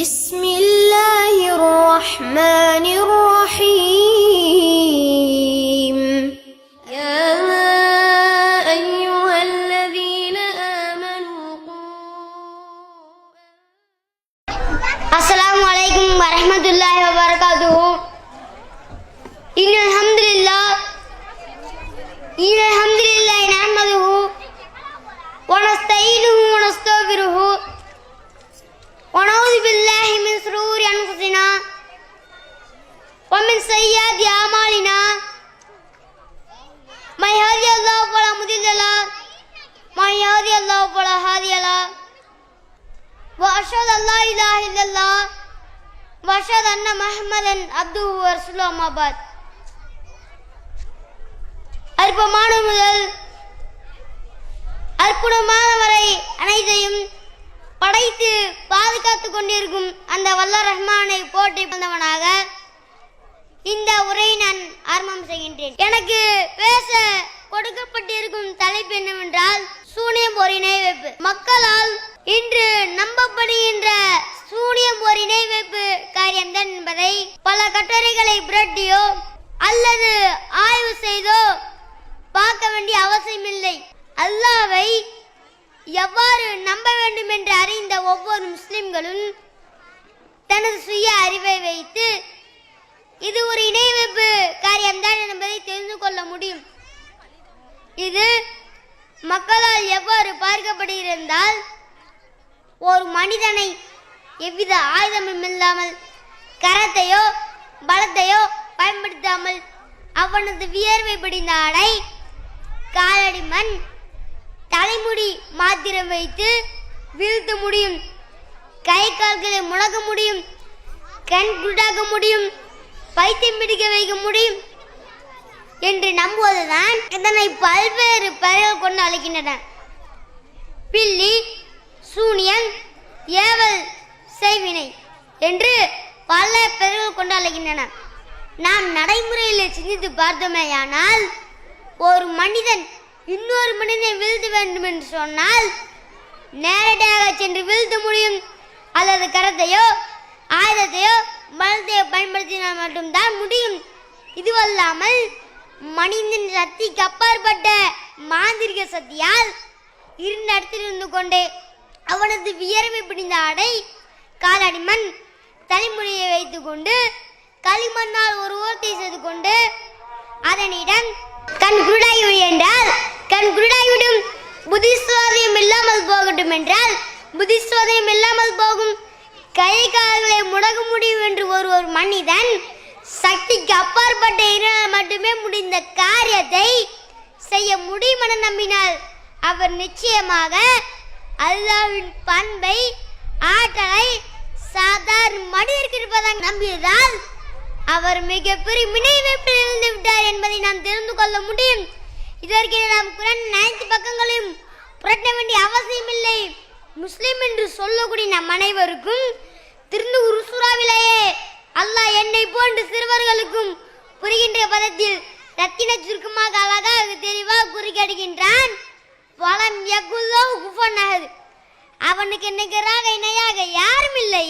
بسم الله الرحمن الرحيم. يا أيها الذين آمنوا السلام عليكم ورحمة الله وبركاته. إن الحمد لله إن الحمد لله نحمده ونستعينه ونستغفره ومن سيئات أعمالنا من يهدي الله فلا مضل له من يهدي الله فلا هادي له وأشهد أن لا إله إلا الله وأشهد أن محمدا عبده ورسوله أما بعد அற்பமான முதல் அற்புதமான வரை அனைத்தையும் படைத்து பாதுகாத்துக் கொண்டிருக்கும் அந்த வல்ல ரஹ்மானை போற்றி வந்தவனாக இந்த உரையை நான் ஆரம்பம் செய்கின்றேன். எனக்கு பேச கொடுக்கப்பட்டிருக்கும் தலைப்பு என்னவென்றால் சூனியம் ஒரு இணை வைப்பு மக்களால் இன்று நம்பப்படுகின்ற சூனியம் ஒரு இணை வைப்பு காரியம்தான் என்பதை பல கட்டுரைகளை புரட்டியோ அல்லது ஆய்வு செய்தோ பார்க்க வேண்டிய அவசியமில்லை. அல்லாவை எவ்வாறு நம்ப வேண்டும் என்று அறிந்த ஒவ்வொரு முஸ்லிம்களும் தனது சுய அறிவை வைத்து இது ஒரு இணைவைப்பு காரியம்தான் என்பதை தெரிந்து கொள்ள முடியும். இது மக்களால் எவ்வாறு பார்க்கப்படுகிறதால் ஒரு மனிதனை எவ்வித ஆயுதமும் இல்லாமல் கரத்தையோ பலத்தையோ பயன்படுத்தாமல் அவனது வியர்வை பிடிந்த ஆடை காலடி மண் தலைமுடி மாத்திரம் வைத்து வீழ்த்த முடியும். கை கால்களை முழக முடியும். கண் குருடாக்க முடியும். பைத்தியம் பிடிக்க வைக்க முடியும் என்று நம்புவதுதான் இதனை பல்வேறு பெயர்கள் கொண்டு அழைக்கின்றன. பில்லி சூனியன் ஏவல் செய்வினை என்று பல பெயர்கள் கொண்டு அழைக்கின்றன. நாம் நடைமுறையில் சிந்தித்து பார்த்தோமேயானால் ஒரு மனிதன் இன்னொரு மனிதனை வீழ்த்த வேண்டும் என்று சொன்னால் நேரடியாக சென்று வீழ்த்த முடியும். அல்லது கரத்தையோ ஆயுதத்தையோ பலத்தையோ பயன்படுத்தினால் மட்டும்தான் முடியும். இதுவல்லாமல் மனிதன் சக்திக்கு அப்பாற்பட்ட மாந்திரிக சக்தியால் இருந்த இடத்தில் இருந்து கொண்டே அவனது வியர்வை பிடிந்த ஆடை காலடி மண் தலைமுடியை வைத்துக்கொண்டு களிமண்ணால் ஒரு ஓர்த்தை செய்து கொண்டு அதனிடம் கண் குருடாய்விடு என்றால் கண் குருடாய்விடும். புத்திஸ்வாதயம் இல்லாமல் போகட்டும் என்றால் புத்திஸ்வாதயம் இல்லாமல் போகும். கை கால்களை முடக்க முடியும் என்று ஒரு ஒரு மனிதன் சக்திக்கு அப்பாற்பட்ட இறைவனால் மட்டுமே முடிந்த காரியத்தை செய்ய முடியும் என நம்பினால் அவர் நிச்சயமாக அல்லாவின் பண்பை ஆற்றலை சாதாரண மனிதருக்கு இருப்பதாக நம்பியதால் அவர் மிகப்பெரிய மினைவைப்பில் இருந்து விட்டார் என்பதை நாம் தெரிந்து கொள்ள முடியும். இதற்கு நாம் குரன் அனைத்து பக்கங்களையும் புரட்ட வேண்டிய அவசியமில்லை. முஸ்லிம் என்று சொல்லக்கூடிய நம் அனைவருக்கும் திருந்து உருசுராவிலேயே அல்லாஹ் என்னை போன்ற சிறுவர்களுக்கும் புரிகின்ற பதத்தில் ரத்தின சுருக்கமாக அழகாக தெளிவாக குறிக்கடுகின்றான். பலம் எகுல்லோ குஃபனஹது அவனுக்கு நிகராக இணையாக யாரும் இல்லை.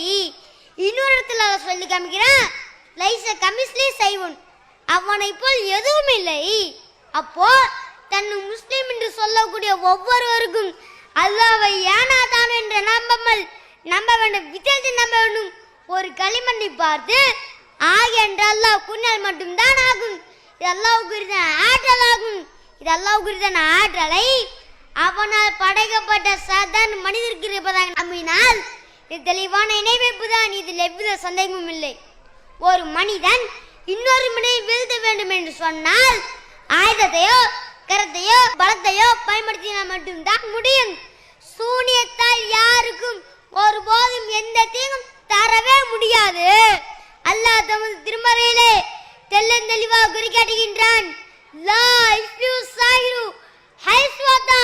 இன்னொரு இடத்துல அவன் சொல்லி காமிக்கிறான் லைச கமிஸ்லி செய்வன் அவனை போல் எதுவும் இல்லை. அப்போ தன்னை முஸ்லீம் என்று சொல்லக்கூடிய ஒவ்வொருவருக்கும் அல்லாவை ஏனாதான் என்று நம்பாமல் நம்ப வேண்டும். வித்தியாசத்தை நம்ப வேண்டும். ஒரு களிமண்ணை பார்த்து ஆக என்று அல்லாஹ் குன்னல் மட்டும்தான் ஆகும். இது அல்லாஹ் ஆற்றல் ஆகும். இது அல்லாஹ் ஆற்றலை அவனால் படைக்கப்பட்ட சாதாரண மனிதருக்கு இருப்பதாக நம்பினால் இது தெளிவான இணைவைப்பு தான். இதில் எவ்வித சந்தேகமும் இல்லை. ஒரு மனிதன் இன்னொரு மனிதனை வீழ்த்த வேண்டும் என்று சொன்னால் ஆயுதத்தையோ கரத்தையோ பலத்தையோ பயன்படுத்தினால் மட்டும்தான் முடியும். சூனியத்தால் யாருக்கும் ஒருபோதும் எந்த தீங்கும் தரவே முடியாது. அல்லாஹ் தமது திருமறையிலே தெள்ளந்தெளிவாக குறிக்காட்டுகின்றான் ஹைஸ்வாதா.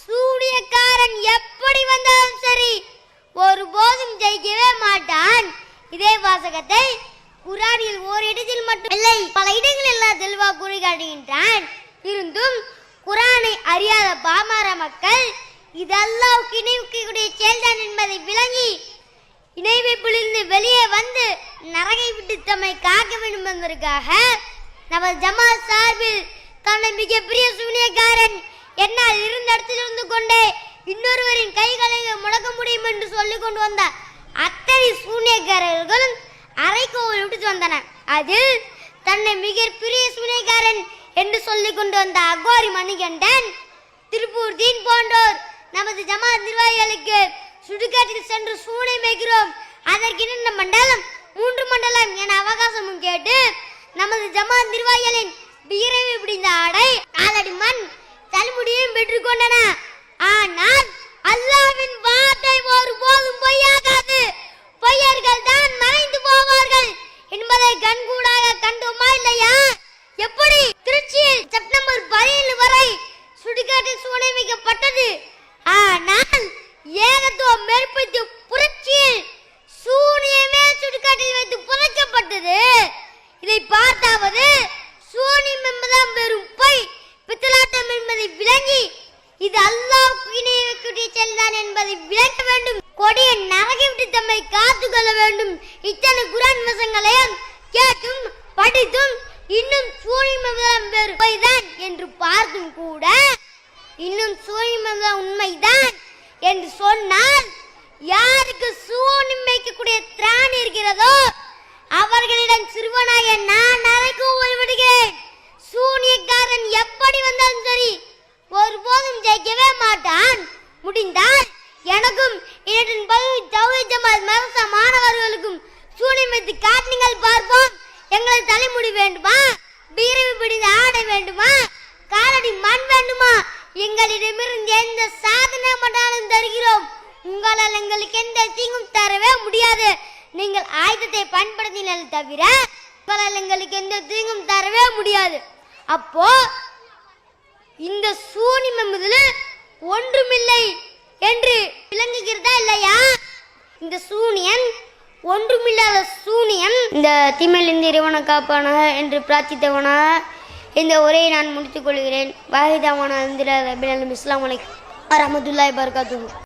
சூனியக்காரன் எப்படி வந்தாலும் சரி ஒருபோதும் ஜெயிக்கவே மாட்டான். இதே வாசகத்தை குரானில் ஒரு இடத்தில் மட்டும் இல்லை பல இடங்களில் எல்லாம் தெளிவாக கூறி காட்டுகின்றான் இருந்தும் குரானை அறியாத பாமர மக்கள் இதெல்லாம் அல்லாஹ்வுக்கு செயல்தான் என்பதை விளங்கி இணைவைப்பிலிருந்து வெளியே வந்து நரகை விட்டு தம்மை காக்க வேண்டும் என்பதற்காக நமது ஜமாத் சார்பில் தன்னை மிகப்பெரிய சூனியக்காரன் என்னால் இருந்த இடத்திலிருந்து கொண்டே இன்னொருவரின் கைகளை முடக்க முடியும் என்று சொல்லிக் கொண்டு வந்த அத்தனை சூனியக்காரர்களும் அரைக்கோவில் விட்டு வந்தனர். அதில் தன்னை மிகப்பெரிய சூனியக்காரன் என்று சொல்லிக் கொண்டு வந்த அகோரி மணிகண்டன் திருப்பூர் தீன் போன்றோர் நமது ஜமாத் நிர்வாகிகளுக்கு சுடுகாட்டில் சென்று சூனை மேய்கிறோம் அதற்கு மண்டலம்? மூன்று மண்டலம் என அவகாசமும் கேட்டு நமது ஜமாத் நிர்வாகிகளின் வீரவை பிடிந்த ஆடை காலடி மண் தலைமுடியும் பெற்றுக்கொண்டன ஆனால் அல்லாவின் வார்த்தை ஒருபோதும் பொய்யாகாது பொய்யர்கள் தான் மறைந்து போவார்கள் என்பதை கண்கூடாக கண்டோமா இல்லையா எப்படி திருச்சியில் செப்டம்பர் பதினேழு வரை சுடுகாட்டில் சூளை வைக்கப்பட்டது ஆனால் ஏகத்துவம் மேற்பட்டு புரட்சியில் சூனியமே சுடுகாட்டில் வைத்து புதைக்கப்பட்டது இதை பார்த்தாவது சூனியம் என்பதாம் வெறும் பொய் பித்தலாட்டம் என்பதை விளங்கி இது அல்லாஹ்வுக்கு இணை வைக்கக்கூடிய செயல்தான் என்பதை விளக்க வேண்டும் கொடிய நரகை விட்டு தம்மை காத்து கொள்ள வேண்டும் இத்தனை குரான் வசங்களையும் கேட்டும் படித்தும் இன்னும் சூனியம் வேறு. பொய்தான் என்று பார்த்தும் கூட இன்னும் சூனியம் உண்மைதான் என்று சொன்னால் யாருக்கு சூனியம் வைக்கக்கூடிய திராணி இருக்கிறதோ அவர்களிடம் சிறுவனாய நான் அறைக்கு விடுகிறேன் சூனியக்காரன் எப்படி வந்தாலும் சரி ஒருபோதும் ஜெயிக்கவே மாட்டான். முடிந்தால் எனக்கும் இரண்டின் பகுதி தௌஹி ஜமாத் மாணவர்களுக்கும் சூனியம் வைத்து காட்டுங்கள் கலர் தலைமுடி வேண்டுமா? பீரவி பிடிந்த ஆடை வேண்டுமா? காலடி மண் வேண்டுமா? எங்களிடமிருந்து எந்த சாதனை மட்டாலும் தருகிறோம். உங்களால் எங்களுக்கு எந்த தீங்கும் தரவே முடியாது. நீங்கள் ஆயுதத்தை பயன்படுத்தினால் தவிர உங்களால் எங்களுக்கு எந்த தீங்கும் தரவே முடியாது. அப்போ இந்த சூனியம் முதல ஒன்றுமில்லை என்று விளங்குகிறதா இல்லையா? இந்த சூனியன் ஒன்றுமில்லாத சூனியன் இந்த தீமையிலிருந்து இறைவனை காப்பானாக என்று பிரார்த்தித்தவனாக இந்த உரையை நான் முடித்துக் கொள்கிறேன். வாஹிதாவான இஸ்லாம் வலைக்கம் வரமத்துல்லாய் பர்காத்து